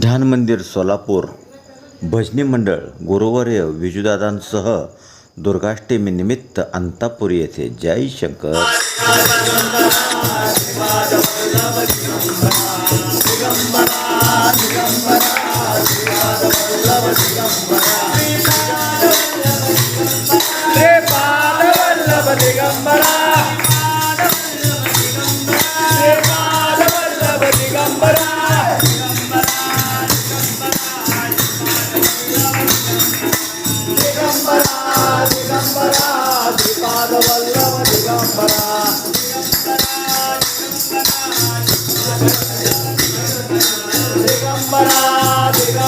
ध्यान मंदिर सोलापूर. भजनी मंडळ गुरुवर्य विजुदादांसह दुर्गाष्टमीनिमित्त अंतापूर येथे जय शंकर. दिगंबरा.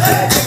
Hey!